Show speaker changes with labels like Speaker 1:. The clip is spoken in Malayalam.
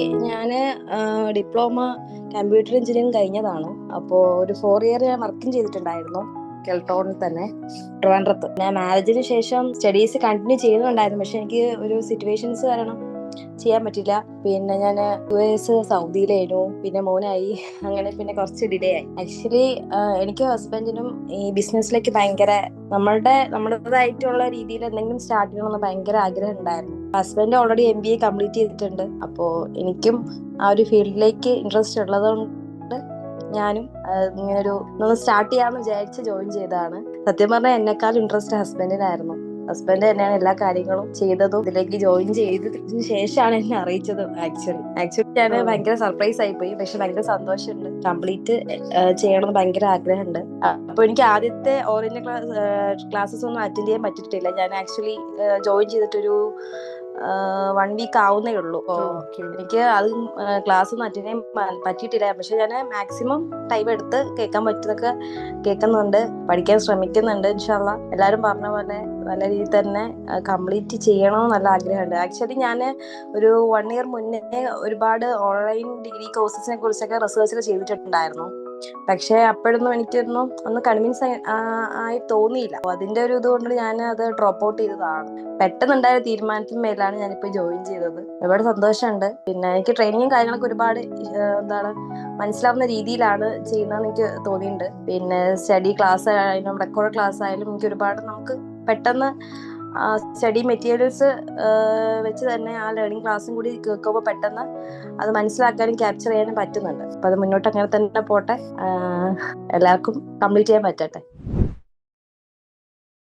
Speaker 1: ഞാൻ ഡിപ്ലോമ കമ്പ്യൂട്ടർ എഞ്ചിനീയറിംഗ് കഴിഞ്ഞതാണ്. അപ്പോൾ ഒരു ഫോർ ഇയർ ഞാൻ വർക്കും ചെയ്തിട്ടുണ്ടായിരുന്നു. കെൽട്ടോണിൽ തന്നെ ട്രിവാൻഡ്രത്ത്. ഞാൻ മാരേജിന് ശേഷം സ്റ്റഡീസ് കണ്ടിന്യൂ ചെയ്യുന്നുണ്ടായിരുന്നു. പക്ഷെ എനിക്ക് ഒരു സിറ്റുവേഷൻസ് കാരണം ചെയ്യാൻ പറ്റില്ല. പിന്നെ ഞാൻ യു എസ് സൗദിയിലായിരുന്നു. പിന്നെ മോനായി. അങ്ങനെ പിന്നെ കുറച്ച് ഡിലേ ആയി. ആക്ച്വലി എനിക്ക് ഹസ്ബൻഡിനും ഈ ബിസിനസ്സിലേക്ക് ഭയങ്കര നമ്മളുടെ നമ്മുടേതായിട്ടുള്ള രീതിയിൽ എന്തെങ്കിലും സ്റ്റാർട്ട് ചെയ്യണമെന്ന് ഭയങ്കര ആഗ്രഹം ഉണ്ടായിരുന്നു. Husband already M B A complete ചെയ്തിട്ടുണ്ട്. അപ്പോൾ എനിക്കും ആ ഒരു ഫീൽഡിലേക്ക് ഇൻട്രസ്റ്റ് ഉള്ളതുകൊണ്ട് ഞാനും ഇങ്ങനെ ഒരു ഒന്ന് സ്റ്റാർട്ട് ചെയ്യാമെന്ന് വിചാരിച്ച് ജോയിൻ ചെയ്തതാണ്. സത്യം പറഞ്ഞാൽ എന്നെക്കാൾ ഇൻട്രസ്റ്റ് ഹസ്ബൻഡിനായിരുന്നു ഹസ്ബൻഡ് തന്നെയാണ് എല്ലാ കാര്യങ്ങളും ചെയ്തതും ഇതിലേക്ക് ജോയിൻ ചെയ്തതിന് ശേഷമാണ് എന്നെ അറിയിച്ചത് ആക്ച്വലി ആക്ച്വലി ഞാൻ ഭയങ്കര സർപ്രൈസ് ആയി പോയി. പക്ഷെ ഭയങ്കര സന്തോഷമുണ്ട്. കംപ്ലീറ്റ് ചെയ്യണമെന്ന് ഭയങ്കര ആഗ്രഹമുണ്ട്. അപ്പൊ എനിക്ക് ആദ്യത്തെ ഓറിയന്റൽ ക്ലാസ് ക്ലാസ്സസ് ഒന്നും അറ്റൻഡ് ചെയ്യാൻ പറ്റിയിട്ടില്ല. ഞാൻ ആക്ച്വലി ജോയിൻ ചെയ്തിട്ടൊരു വൺ വീക്ക് ആവുന്നേ ഉള്ളൂ. എനിക്ക് അത് ക്ലാസ് ഒന്നും അറ്റൻഡ് ചെയ്യാൻ പറ്റിയിട്ടില്ല. പക്ഷെ ഞാൻ മാക്സിമം ടൈം എടുത്ത് കേൾക്കാൻ പറ്റുന്നൊക്കെ കേൾക്കുന്നുണ്ട്. പഠിക്കാൻ ശ്രമിക്കുന്നുണ്ട് ഇൻഷാല്ല എല്ലാവരും പറഞ്ഞ പോലെ നല്ല രീതിയിൽ തന്നെ കംപ്ലീറ്റ് ചെയ്യണമെന്ന് നല്ല ആഗ്രഹമുണ്ട്. ആക്ച്വലി ഞാൻ ഒരു വൺ ഇയർ മുന്നേ ഒരുപാട് ഓൺലൈൻ ഡിഗ്രി കോഴ്സസിനെ കുറിച്ചൊക്കെ റിസേർച്ചൊക്കെ ചെയ്തിട്ടുണ്ടായിരുന്നു. പക്ഷെ അപ്പോഴൊന്നും എനിക്കൊന്നും ഒന്ന് കൺവിൻസ് ആയി തോന്നിയില്ല. അതിന്റെ ഒരു ഇതുകൊണ്ട് ഞാൻ അത് ഡ്രോപ്പ് ഔട്ട് ചെയ്തതാണ്. പെട്ടെന്നുണ്ടായ തീരുമാനത്തിന് മേലാണ് ഞാനിപ്പോൾ ജോയിൻ ചെയ്തത്. ഒരുപാട് സന്തോഷമുണ്ട്. പിന്നെ എനിക്ക് ട്രെയിനിങ്ങും കാര്യങ്ങളൊക്കെ ഒരുപാട് എന്താണ് മനസ്സിലാവുന്ന രീതിയിലാണ് ചെയ്യുന്നതെന്ന് എനിക്ക് തോന്നിയിട്ടുണ്ട്. പിന്നെ സ്റ്റഡി ക്ലാസ് ആയാലും റെക്കോർഡ് ക്ലാസ് ആയാലും എനിക്ക് ഒരുപാട് നമുക്ക് പെട്ടെന്ന് സ്റ്റഡി മെറ്റീരിയൽസ് വെച്ച് തന്നെ ആ ലേണിംഗ് ക്ലാസ്സും കൂടി കേൾക്കുമ്പോൾ പെട്ടെന്ന് അത് മനസ്സിലാക്കാനും ക്യാപ്ചർ ചെയ്യാനും പറ്റുന്നുണ്ട്. അപ്പൊ അത് മുന്നോട്ട് അങ്ങനെ തന്നെ പോട്ടെ. എല്ലാവർക്കും കംപ്ലീറ്റ് ചെയ്യാൻ പറ്റട്ടെ.